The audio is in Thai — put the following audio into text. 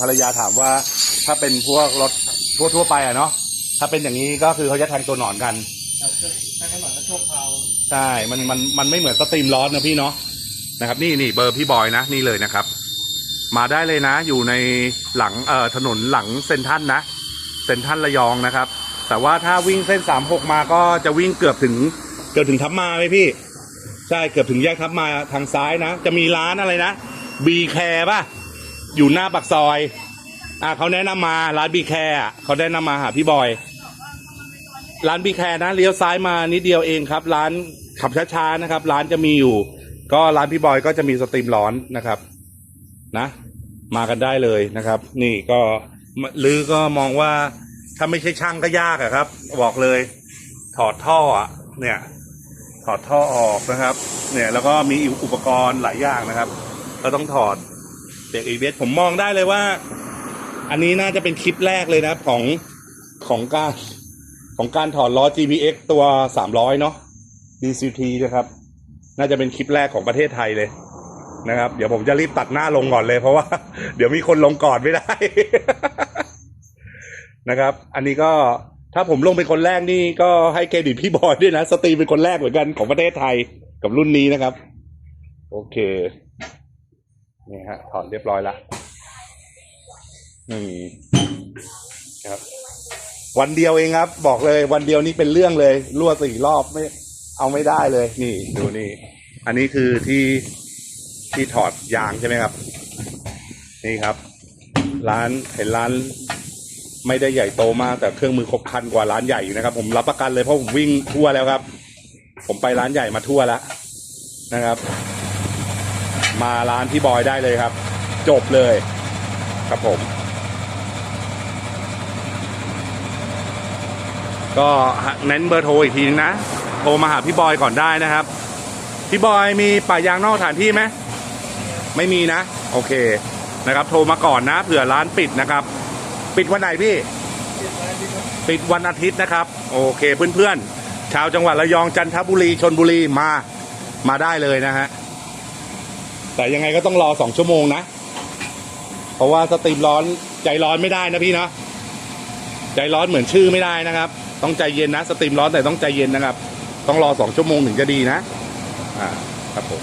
ภรรยาถามว่า ถ้าเป็นพวกรถทั่วทั่วๆไปอะเนาะถ้าเป็นอย่างนี้ก็คือเขาจะแทงตัวหนอนกันถ้าขนมก็ชั่วคราวใช่มันมันมันไม่เหมือนสตรีมร้อนนะพี่เนาะนะครับ นี่นี่เบอร์พี่บอยนะนี่เลยนะครับ มาได้เลยนะ อยู่ในหลังเอ่อถนนหลังเซนทรันนะเซนทรันระยองนะครับ แต่ว่าถ้าวิ่งเส้นสามหกมาก็จะวิ่งเกือบถึง เกือบถึงทับมาไหมพี่ ใช่เกือบถึงแยกทับมาทางซ้ายนะ จะมีร้านอะไรนะบีแคร์ป่ะ อยู่หน้าปากซอย อ่าเขาแนะนำมาร้านบีแคร์เขาแนะนำมาหาพี่บอย ร้านบีแคร์นะเลี้ยวซ้ายมานิดเดียวเองครับ ร้านขับช้าๆนะครับ ร้านจะมีอยู่ ก็ร้านพี่บอยก็จะมีสตรีมร้อนนะครับ นะ มากันได้เลยนะครับ นี่ก็ลือก็มองว่าถ้าไม่ใช่ช่างก็ยากอะครับ บอกเลย ถอดท่ออะเนี่ย ถอดท่อออกนะครับ เนี่ยแล้วก็มีอุปกรณ์หลายอย่างนะครับ ก็ต้องถอด เด็กอีเวสผมมองได้เลยว่า อันนี้น่าจะเป็นคลิปแรกเลยนะครับของของการของการถอดล้อ GBX ตัว 300 เนาะ DCT นะครับ น่าจะเป็นคลิปแรกของประเทศไทยเลยนะครับ เดี๋ยวผมจะรีบตัดหน้าลงก่อนเลยเพราะว่า เดี๋ยวมีคนลงก่อนไม่ได้ นะครับ อันนี้ก็ถ้าผมลงเป็นคนแรกนี่ก็ให้เครดิตพี่บอยด้วยนะ สตรีมเป็นคนแรกเหมือนกันของประเทศไทยกับรุ่นนี้นะครับ โอเค นี่ฮะถอดเรียบร้อยละนี่ครับ วันเดียวเองครับ บอกเลย วันเดียวนี่เป็นเรื่องเลยรั่วสี่รอบไม่ เอาไม่ได้เลย นี่ดูนี่ อันนี้คือที่ที่ถอดยางใช่ไหมครับ นี่ครับ ร้านเห็นร้านไม่ได้ใหญ่โตมากแต่เครื่องมือครบครันกว่าร้านใหญ่อยู่นะครับ ผมรับประกันเลยเพราะผมวิ่งทั่วแล้วครับ ผมไปร้านใหญ่มาทั่วแล้วนะครับ มาร้านพี่บอยได้เลยครับ จบเลยครับผม ก็เน้นเบอร์โทรอีกทีนึงนะ โทรมาหาพี่บอยก่อนได้นะครับ พี่บอยมีป่ายางนอกสถานที่ไหมไม่มีนะ โอเคนะครับ โทรมาก่อนนะเผื่อร้านปิดนะครับ ปิดวันไหนพี่ ปิดวันอาทิตย์นะครับ โอเคเพื่อนๆชาวจังหวัดระยองจันทบุรีชนบุรีมามาได้เลยนะฮะ แต่ยังไงก็ต้องรอสองชั่วโมงนะ เพราะว่าสตรีมร้อนใจร้อนไม่ได้นะพี่เนาะใจร้อนเหมือนชื่อไม่ได้นะครับ ต้องใจเย็นนะ สตรีมร้อนแต่ต้องใจเย็นนะครับ ต้องรอสองชั่วโมงถึงจะดีนะ อ่า ครับผม